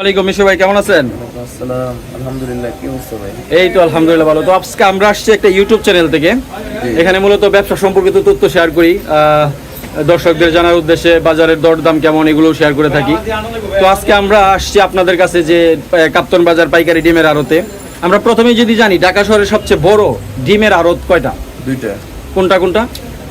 ওয়ালাইকুম মিশু ভাই কেমন আছেন? আলহামদুলিল্লাহ কি অবস্থা ভাই? এই তো আলহামদুলিল্লাহ ভালো। তো আজকে আমরা আসছি একটা ইউটিউব চ্যানেল থেকে। এখানে মূলত ব্যবসা সম্পর্কিত তথ্য শেয়ার করি। দর্শকদের জানার উদ্দেশ্যে বাজারের দরদাম কেমন এগুলো শেয়ার করে থাকি। তো আজকে আমরা আসছি আপনাদের কাছে যে কাপ্তন বাজার পাইকারি ডিমের আড়তে। আমরা প্রথমেই যদি জানি ঢাকা শহরের সবচেয়ে বড় ডিমের আড়ত কয়টা? দুইটা। কোনটা কোনটা?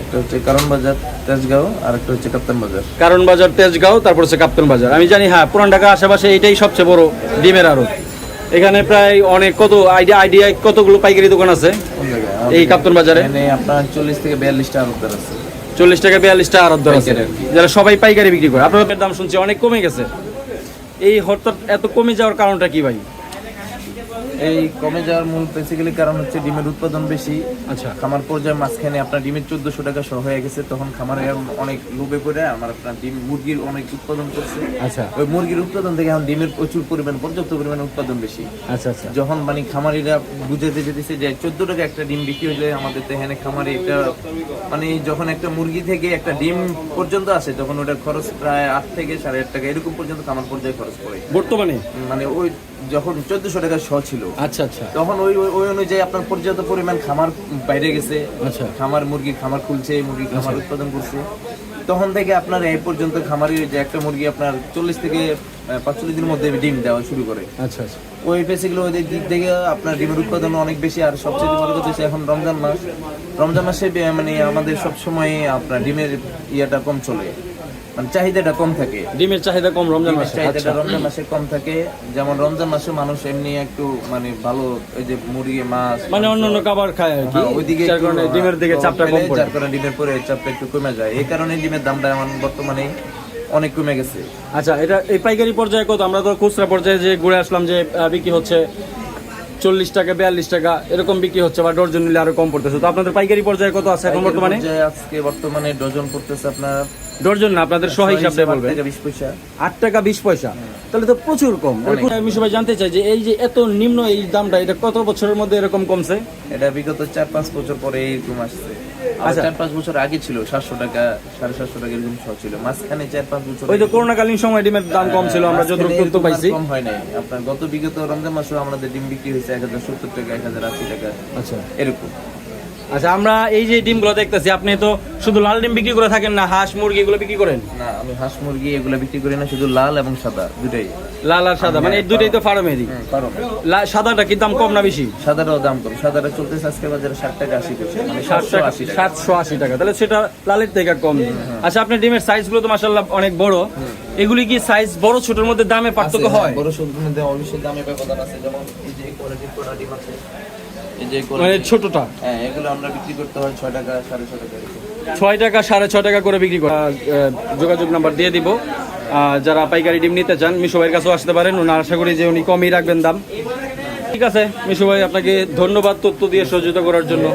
একটা হচ্ছে কারণ বাজার তেজগাঁও আর একটা হচ্ছে কাপ্তান বাজার। কারণ বাজার তেজগাঁও তারপর হচ্ছে কাপ্তন বাজার। আমি জানি হ্যাঁ পুরান ঢাকা আশেপাশে এটাই সবচেয়ে বড় ডিমের আড়ত। এখানে প্রায় অনেক কত আইডিয়া আইডিয়া কতগুলো পাইকারি দোকান আছে এই কাপ্তন বাজারে? আপনার চল্লিশ থেকে বিয়াল্লিশটা আরবদার আছে। চল্লিশ টাকা বিয়াল্লিশ টাকা দর আছে। যারা সবাই পাইকারি বিক্রি করে। আপনাদের দাম শুনছি অনেক কমে গেছে। এই হঠাৎ এত কমে যাওয়ার কারণটা কি ভাই? এই কমে যাওয়ার মূল বেসিক্যালি কারণ হচ্ছে ডিমের উৎপাদন বেশি। আচ্ছা। খামার পর্যায়ে মাঝখানে আপনার ডিমের চোদ্দশো টাকা সহ হয়ে গেছে তখন খামারে অনেক লোভে পড়ে আমার আপনার ডিম মুরগির অনেক উৎপাদন করছে। আচ্ছা। ওই মুরগির উৎপাদন থেকে এখন ডিমের প্রচুর পরিমাণ পর্যাপ্ত পরিমাণে উৎপাদন বেশি। আচ্ছা আচ্ছা। যখন মানে খামারিরা বুঝাতে যেতেছে যে চোদ্দ টাকা একটা ডিম বিক্রি হলে আমাদের তো এখানে খামারে একটা মানে যখন একটা মুরগি থেকে একটা ডিম পর্যন্ত আসে তখন ওটার খরচ প্রায় আট থেকে সাড়ে আট টাকা এরকম পর্যন্ত খামার পর্যায়ে খরচ পড়ে। বর্তমানে? মানে ওই যখন চোদ্দশো টাকা শ ছিল আচ্ছা আচ্ছা। তখন ওই ওই- অনুযায়ী আপনার পর্যাপ্ত পরিমাণ খামার বাইরে গেছে। আচ্ছা। খামার মুরগি খামার খুলছে মুরগি খামার উৎপাদন করছে। তখন থেকে আপনার এই পর্যন্ত খামারি যে একটা মুরগি আপনার চল্লিশ থেকে পাঁচচল্লিশ দিনের মধ্যে ডিম দেওয়া শুরু করে। আচ্ছা আচ্ছা। ওই বেসিক্যালি ওই দিক থেকে আপনার ডিমের উৎপাদন অনেক বেশি আর সবচেয়ে বড় কথা হচ্ছে এখন রমজান মাস। রমজান মাসে মানে আমাদের সবসময় আপনার ডিমের ইয়েটা কম চলে। মানে চাহিদাটা কম থাকে। ডিমের চাহিদা কম রমজান মাসে। চাহিদাটা আচ্ছা। রমজান মাসে কম থাকে। যেমন রমজান মাসে মানুষ এমনি একটু মানে ভালো এই যে মুরগি মাছ মানে অন্য অন্য খাবার খায় আর কি হ্যাঁ, ওইদিকে যার কারণে ডিমের দিকে চাপটা কম পড়ে। যার কারণে ডিমের পরে চাপটা একটু কমে যায়। এই কারণে ডিমের দামটা এখন বর্তমানে অনেক কমে গেছে। আচ্ছা এটা এই পাইকারি পর্যায়ে কত? আমরা তো খুচরা পর্যায়ে যে ঘুরে আসলাম যে বিক্রি হচ্ছে চল্লিশ টাকা বিয়াল্লিশ টাকা এরকম বিক্রি হচ্ছে বা ডর্জন নিলে আরও কম পড়তেছে। তো আপনাদের পাইকারি পর্যায়ে কত আছে এখন বর্তমানে? আজকে বর্তমানে ডজন পড়তেছে আপনার ডর্জন না আপনাদের সহ হিসাব বলবেন। টাকা বিশ পয়সা। আট টাকা বিশ পয়সা। তাহলে তো প্রচুর কম। আমি সবাই জানতে চাই যে এই যে এত নিম্ন এই দামটা এটা কত বছরের মধ্যে এরকম কমছে? এটা বিগত চার পাঁচ বছর পরে এরকম আসছে। চার পাঁচ বছর আগে ছিল সাতশো টাকা সাড়ে সাতশো টাকা এরকম সহ ছিল। মাঝখানে চার পাঁচ বছর ওই তো করোনাকালীন সময় ডিমের দাম কম ছিল আমরা যতটুকু তথ্য পাইছি। কম হয় নাই। আপনার গত বিগত রমজান মাসেও আমাদের ডিম বিক্রি হয়েছে এক হাজার সত্তর টাকা এক হাজার আশি টাকা আচ্ছা। এরকম। আচ্ছা আমরা এই যে ডিমগুলো দেখতেছি আপনি তো শুধু লাল ডিম বিক্রি করে থাকেন না হাঁস মুরগি এগুলো বিক্রি করেন? না আমি হাঁস মুরগি এগুলো বিক্রি করি না শুধু লাল এবং সাদা দুটাই। লাল আর সাদা মানে এই দুটোই তো ফার্মেরই কারণ সাদাটা কি দাম কম না বেশি? সাদাটাও দাম কম। সাদাটা চলতেছে আজকে বাজারে ষাট টাকা আশি মানে সাতশো টাকা। আশি টাকা তাহলে সেটা লালের থেকে কম। আচ্ছা আপনার ডিমের সাইজগুলো তো মাসাল্লাহ অনেক বড়। এগুলি কি সাইজ বড় ছোটর মধ্যে দামে পার্থক্য হয় হ্যাঁ, বড় সবজির মধ্যে অবশ্যই দামে ব্যবধান আছে। যেমন এই যে কোয়ালিটির কোটা ডিম আছে মানে ছোটটা? হ্যাঁ এগুলো আমরা বিক্রি করতে হয় ছয় টাকা সাড়ে ছয় টাকা ছয় টাকা সাড়ে ছয় টাকা করে বিক্রি করে। যোগাযোগ নাম্বার দিয়ে দিব। যারা পাইকারি ডিম নিতে চান মিশু ভাইয়ের কাছেও আসতে পারেন। ওনার আশা করি যে উনি কমই রাখবেন দাম। ঠিক আছে মিশু ভাই আপনাকে ধন্যবাদ তথ্য দিয়ে সহযোগিতা করার জন্য।